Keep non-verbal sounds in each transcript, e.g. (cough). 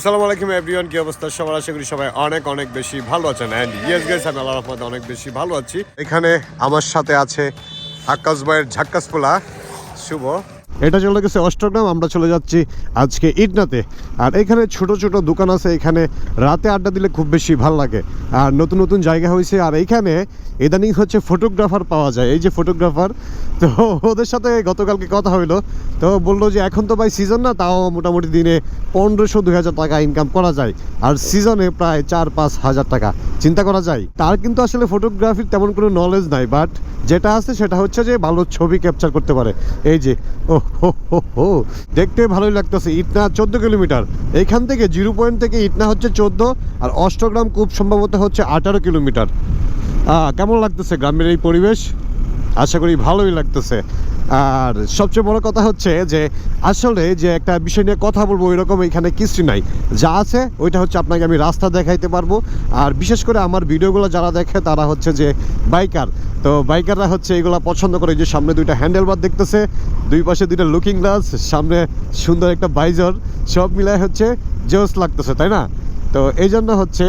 আসসালামু আলাইকুম এভরিওয়ান কি অবস্থা? সবার আশা করি সবাই অনেক অনেক বেশি ভালো আছেন। অ্যান্ড ইয়েস গাইস আমি আল্লাহর রহমতে অনেক বেশি ভালো আছি। এখানে আমার সাথে আছে আকাশ ভাইয়ের ঝাক্কাস পোলা। শুভ এটা চলে গেছে অষ্টগ্রাম, আমরা চলে যাচ্ছি আজকে ইটনাতে আর এখানে ছোট ছোট দোকান আছে, এখানে রাতে আড্ডা দিলে খুব বেশি ভালো লাগে। আর নতুন নতুন জায়গা হয়েছে, আর এইখানে ইদানিং হচ্ছে ফটোগ্রাফার পাওয়া যায়। এই যে ফটোগ্রাফার, তো ওদের সাথে গতকালকে কথা হইল, তো বলল যে এখন তো ভাই সিজন না, তাও মোটামুটি দিনে পনেরোশো দুই হাজার টাকা ইনকাম করা যায়। আর সিজনে প্রায় চার পাঁচ হাজার টাকা, চিন্তা করা যায়। তার কিন্তু আসলে ফটোগ্রাফির তেমন কোনো নলেজ নাই বাট যেটা আছে সেটা হচ্ছে যে ভালো ছবি ক্যাপচার করতে পারে। এই যে ও হো দেখতে ভালোই লাগতেছে ইটনা চোদ্দ কিলোমিটার। এইখান থেকে জিরো পয়েন্ট থেকে ইটনা হচ্ছে চোদ্দ, আর অষ্টগ্রাম খুব সম্ভবত হচ্ছে আঠারো কিলোমিটার। কেমন লাগতেছে গ্রামের এই পরিবেশ? আশা করি ভালোই লাগতেছে। আর সবচেয়ে বড় কথা হচ্ছে যে আসলে যে একটা বিষয় নিয়ে কথা বলব, ওইরকম এখানে কিছু নাই। যা আছে, ওইটা হচ্ছে আপনাকে আমি রাস্তা দেখাইতে পারব। আর বিশেষ করে আমার ভিডিওগুলো যারা দেখে, তারা হচ্ছে যে বাইকার। তো বাইকাররা হচ্ছে এগুলো পছন্দ করে, যে সামনে দুইটা হ্যান্ডেল বার দেখতেছে, দুই পাশে দুইটা লুকিং গ্লাস, সামনে সুন্দর একটা বাইজর সব মিলায় হচ্ছে জোস লাগতেছে, তাই না? তো এই জন্য হচ্ছে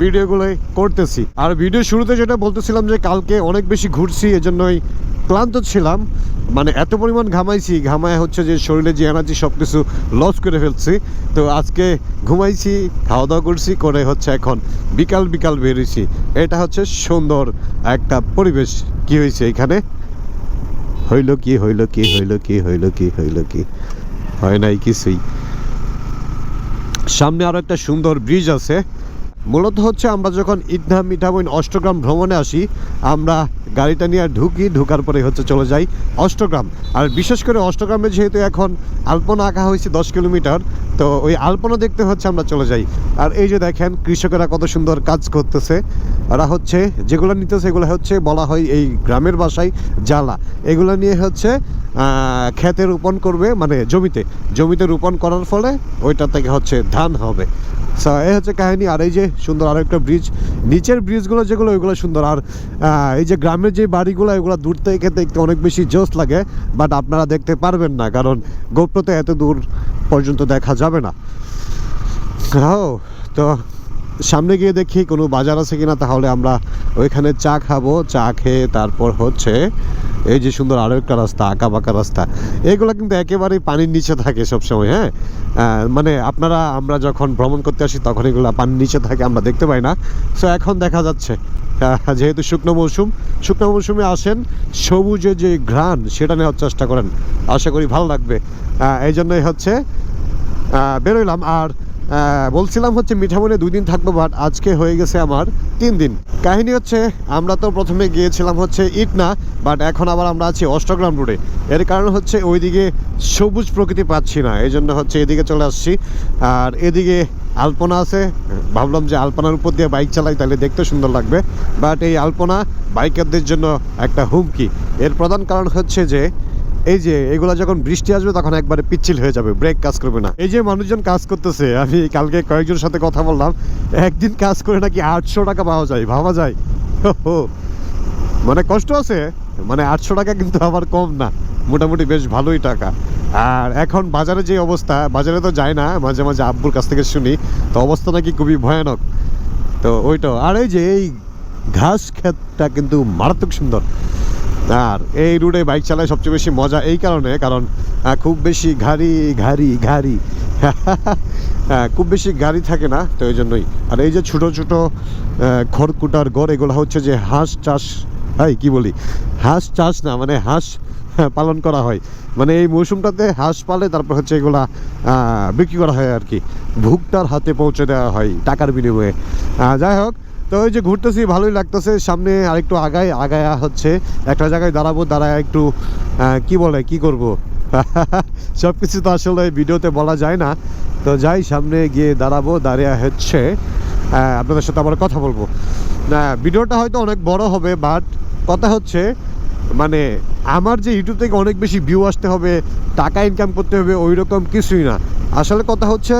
ভিডিওগুলোই করতেছি। আর ভিডিও শুরুতে যেটা বলতেছিলাম যে কালকে অনেক বেশি ঘুরছি, এজন্যই ক্লান্ত ছিলাম। মানে এত পরিমাণ ঘামাইছি, ঘামায় হচ্ছে যে শরীরে যে এনার্জি সব কিছু লস করে ফেলছি। তো আজকে ঘুমাইছি খাওয়া দাওয়া করছি, করে হচ্ছে এখন বিকাল বিকাল বেরিয়েছি। এটা হচ্ছে সুন্দর একটা পরিবেশ। কি হয়েছে এখানে? হইল কি হইল কি হইল কি হইল কি হইল কি? হয় নাই কিছুই। সামনে আরও একটা সুন্দর ব্রিজ আছে। মূলত হচ্ছে আমরা যখন ইটনা মিঠাবইন অষ্টগ্রাম ভ্রমণে আসি, আমরা গাড়িটা নিয়ে আর ঢুকি, ঢুকার পরে হচ্ছে চলে যাই অষ্টগ্রাম। আর বিশেষ করে অষ্টগ্রামে যেহেতু এখন আলপনা আঁকা হয়েছে দশ কিলোমিটার তো ওই আলপনা দেখতে হচ্ছে, আমরা চলে যাই। আর এই যে দেখেন, কৃষকেরা কত সুন্দর কাজ করতেছে। ওরা হচ্ছে, যেগুলো নিতেছে, এগুলো হচ্ছে বলা হয় এই গ্রামের বাসায় জ্বালা। এগুলো নিয়ে হচ্ছে ক্ষেতে রোপণ করবে মানে জমিতে। জমিতে রোপণ করার ফলে ওইটা থেকে হচ্ছে ধান হবে। এই হচ্ছে কাহিনী। আর এই যে সুন্দর আরও একটা ব্রিজ নিচের ব্রিজগুলো যেগুলো, ওইগুলো সুন্দর। আর এই যে গ্রামের যে বাড়িগুলো, এগুলো দূর থেকে দেখতে অনেক বেশি জোস লাগে বাট আপনারা দেখতে পারবেন না, কারণ গোপ্রতে এত দূর পর্যন্ত দেখা যাবে না। ও তো সামনে গিয়ে দেখি কোনো বাজার আছে কিনা, তাহলে আমরা ওইখানে চা খাব। চা খেয়ে তারপর হচ্ছে এই যে সুন্দর আরও একটা রাস্তা আঁকা বাঁকা রাস্তা। এগুলো কিন্তু একেবারেই পানির নিচে থাকে সবসময় হ্যাঁ? মানে আপনারা, আমরা যখন ভ্রমণ করতে আসি, তখন এগুলো পানির নিচে থাকে, আমরা দেখতে পাই না। সো এখন দেখা যাচ্ছে। যেহেতু শুকনো মৌসুম, শুকনো মৌসুমে আসেন, সবুজে যে ঘ্রাণ, সেটা নেওয়ার চেষ্টা করেন। আশা করি ভালো লাগবে। এই জন্যই হচ্ছে বেরোইলাম। আর বলছিলাম হচ্ছে মিঠামনে দুই দিন থাকব বাট আজকে হয়ে গেছে আমার তিন দিন। কাহিনী হচ্ছে, আমরা তো প্রথমে গিয়েছিলাম হচ্ছে ইটনা বাট এখন আবার আমরা আছি অষ্টগ্রাম রোডে এর কারণ হচ্ছে, ওইদিকে সবুজ প্রকৃতি পাচ্ছি না। এই জন্য হচ্ছে এদিকে চলে আসছি। আর এদিকে আলপনা আছে ভাবলাম যে আলপনার উপর দিয়ে বাইক চালাই, তাহলে দেখতে সুন্দর লাগবে। বাট এই আলপনা বাইকারদের জন্য একটা হুমকি। এর প্রধান কারণ হচ্ছে যে, এই যে, এগুলা যখন বৃষ্টি আসবে, তখন একবারে পিচ্ছিল হয়ে যাবে, ব্রেক কাজ করবে না। এই যে মানুষজন কাজ করতেছে, আমি কালকে কয়েকজনের সাথে কথা বললাম, একদিন কাজ করে নাকি আটশো টাকা পাওয়া যায়, ভাবা যায়। মানে কষ্ট আছে মানে আটশো টাকা কিন্তু আবার কম না। মোটামুটি বেশ ভালোই টাকা। আর এখন বাজারে যে অবস্থা বাজারে তো যায় না মাঝে মাঝে আব্বুর কাছ থেকে শুনি তো অবস্থা নাকি খুবই ভয়ানক। তো ওইটা আর এই যে এই ঘাস ক্ষেতটা কিন্তু মারাত্মক সুন্দর। আর এই রুটে বাইক চালায় সবচেয়ে বেশি মজা এই কারণে কারণ খুব বেশি গাড়ি গাড়ি গাড়ি হ্যাঁ, খুব বেশি গাড়ি থাকে না তো এই জন্যই। আর এই যে ছোট ছোট খড়কুটার গড় এগুলো হচ্ছে যে হাঁস চাষ হয় কি বলি? হাঁস চাষ না মানে হাঁস (laughs) পালন করা হয়। মানে এই মৌসুমটাতে হাঁস পালে তারপর হচ্ছে এগুলা বিক্রি করা হয় আর কি। ভুগটার হাতে পৌঁছে দেওয়া হয় টাকার বিনিময়ে। যাই হোক, তো ওই যে ঘুরতেছি, ভালোই লাগতেছে। সামনে আরেকটু আগায় আগায়া হচ্ছে একটা জায়গায় দাঁড়াবো, দাঁড়ায় একটু কি বলে, কি করব? (laughs) সব কিছু তো আসলে ভিডিওতে বলা যায় না। তো যাই, সামনে গিয়ে দাঁড়াবো, দাঁড়িয়ে হচ্ছে আপনাদের সাথে আবার কথা বলব। ভিডিওটা হয়তো অনেক বড় হবে, বাট কথা হচ্ছে মানে আমার যে ইউটিউব থেকে অনেক বেশি ভিউ আসতে হবে, টাকা ইনকাম করতে হবে ওই রকম কিছুই না। আসলে কথা হচ্ছে,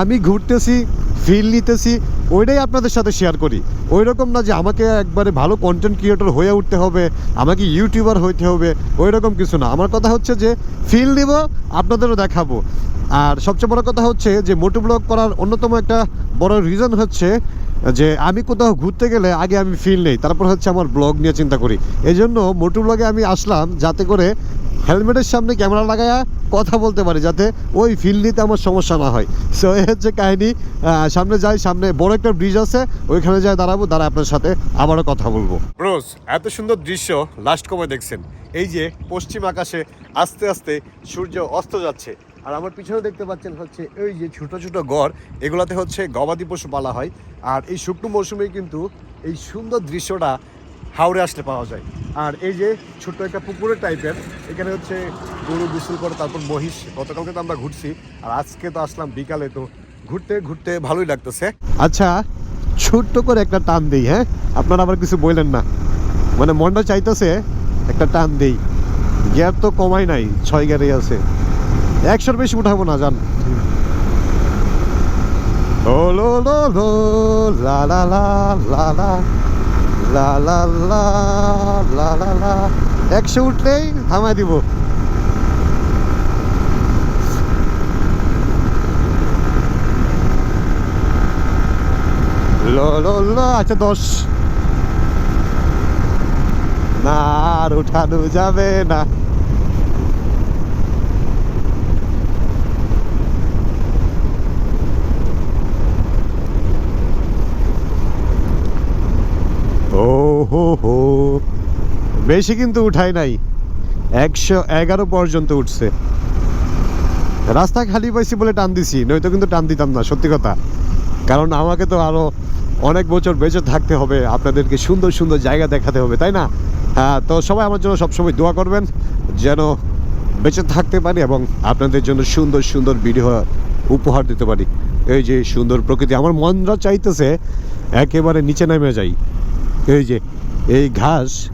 আমি ঘুরতেছি ফিল নিতেছি, ওইটাই আপনাদের সাথে শেয়ার করি। ওই রকম না যে আমাকে একবারে ভালো কন্টেন্ট ক্রিয়েটর হয়ে উঠতে হবে, আমাকে ইউটিউবার হইতে হবে ওই রকম কিছু না। আমার কথা হচ্ছে যে ফিল নিব, আপনাদেরও দেখাবো। আর সবচেয়ে বড় কথা হচ্ছে যে, মোটু ব্লগ করার অন্যতম একটা বড় রিজন হচ্ছে যে আমি কোথাও ঘুরতে গেলে আগে আমি ফিল নেই, তারপর হচ্ছে আমার ব্লগ নিয়ে চিন্তা করি। এই জন্য মোটু ব্লগে আমি আসলাম যাতে করে হেলমেটের সামনে ক্যামেরা লাগায়া কথা বলতে পারি, যাতে ওই ফিল নিতে আমার সমস্যা না হয়। সো এই হচ্ছে কাহিনি। সামনে যাই, সামনে বড় একটা ব্রিজ আছে, ওইখানে যাই দাঁড়াবো দাঁড়া আপনার সাথে আবারও কথা বলব। রোজ এত সুন্দর দৃশ্য লাস্ট কবে দেখছেন? এই যে পশ্চিম আকাশে আস্তে আস্তে সূর্য অস্ত যাচ্ছে। আর আমার পিছনে দেখতে পাচ্ছেন হচ্ছে ওই যে ছোট ছোট গড়, এগুলাতে হচ্ছে গবাদি পশু পালা হয়। আর এই শুকনো মৌসুমে কিন্তু এই সুন্দর দৃশ্যটা হাওড়ে আসলে পাওয়া যায়। আর এই যে ছোট্ট একটা পুকুরের টাইপের এখানে হচ্ছে গরু গোসল করে, তারপর মহিষ, গতকালকে তো আমরা ঘুরছি, আর আজকে তো আসলাম বিকালে, তো ঘুরতে ঘুরতে ভালোই লাগতেছে। আচ্ছা ছোট্ট করে একটা টান দিই হ্যাঁ? আপনারা আবার কিছু বললেন না। মানে মনটা চাইতেছে, একটা টান দিই। গিয়ার তো কমাই নাই, ছয় গিয়ারে আছে। একশোর বেশি উঠাবো না জান লো লো লো একশো উঠলেই থামাই দিব আচ্ছা দশ না আর উঠানো যাবে না ও হো হো। বেশি কিন্তু উঠাই নাই। একশো এগারো পর্যন্ত উঠছে। রাস্তা খালি পাইছি বলে টান দিছি, নয়তো কিন্তু টান দিতাম না, সত্যি কথা। কারণ আমাকে তো আরও অনেক বছর বেঁচে থাকতে হবে, আপনাদেরকে সুন্দর সুন্দর জায়গা দেখাতে হবে, তাই না? হ্যাঁ তো সবাই আমার জন্য সবসময় দোয়া করবেন, যেন বেঁচে থাকতে পারি এবং আপনাদের জন্য সুন্দর সুন্দর ভিডিও উপহার দিতে পারি। এই যে সুন্দর প্রকৃতি, আমার মনরা চাইতেছে, একেবারে নিচে নেমে যাই। এই যে, এই ঘাস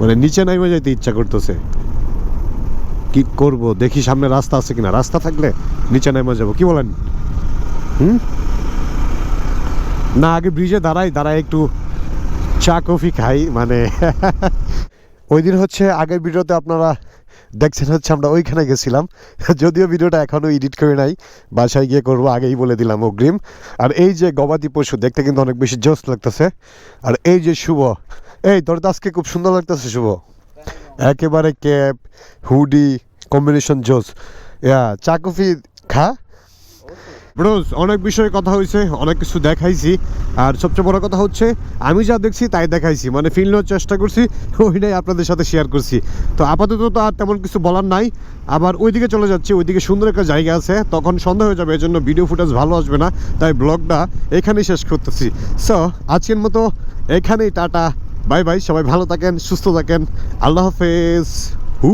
মানে নিচে নামে যাইতে ইচ্ছা করতেছে। কি করব? দেখি সামনে রাস্তা আছে কিনা। রাস্তা থাকলে নিচে নেমে যাব। কি বলেন? হুম? না, আগে ব্রিজে দাঁড়াই দাঁড়াই একটু চা, কফি খাই মানে (laughs) ওই দিন হচ্ছে আগের ভিডিওতে আপনারা দেখছেন হচ্ছে আমরা ওইখানে গেছিলাম। যদিও ভিডিওটা এখনও এডিট করে নাই, বাসায় গিয়ে করব, আগেই বলে দিলাম অগ্রিম। আর এই যে গবাদি পশু, দেখতে কিন্তু অনেক বেশি জোস লাগতেছে। আর এই যে শুভ, এই তোর তো আজকে খুব সুন্দর লাগতেছে শুভ। একেবারে ক্যাপ, হুডি কম্বিনেশন জোস। ইয়া, চা, কফি খা। ব্রোজ অনেক বিষয়ে কথা হয়েছে, অনেক কিছু দেখাইছি। আর সবচেয়ে বড় কথা হচ্ছে, আমি যা দেখছি তাই দেখাইছি। মানে ফিল নেওয়ার চেষ্টা করছি ওইটাই আপনাদের সাথে শেয়ার করছি। তো আপাতত তো আর তেমন কিছু বলার নাই। আবার ওইদিকে চলে যাচ্ছি, ওইদিকে সুন্দর একটা জায়গা আছে। তখন সন্ধ্যা হয়ে যাবে এই জন্য ভিডিও ফুটেজ ভালো আসবে না। তাই ব্লগটা এখানেই শেষ করতেছি। সো আজকের মতো এখানেই, টাটা বাই বাই সবাই ভালো থাকেন, সুস্থ থাকেন, আল্লাহ হাফেজ, হু।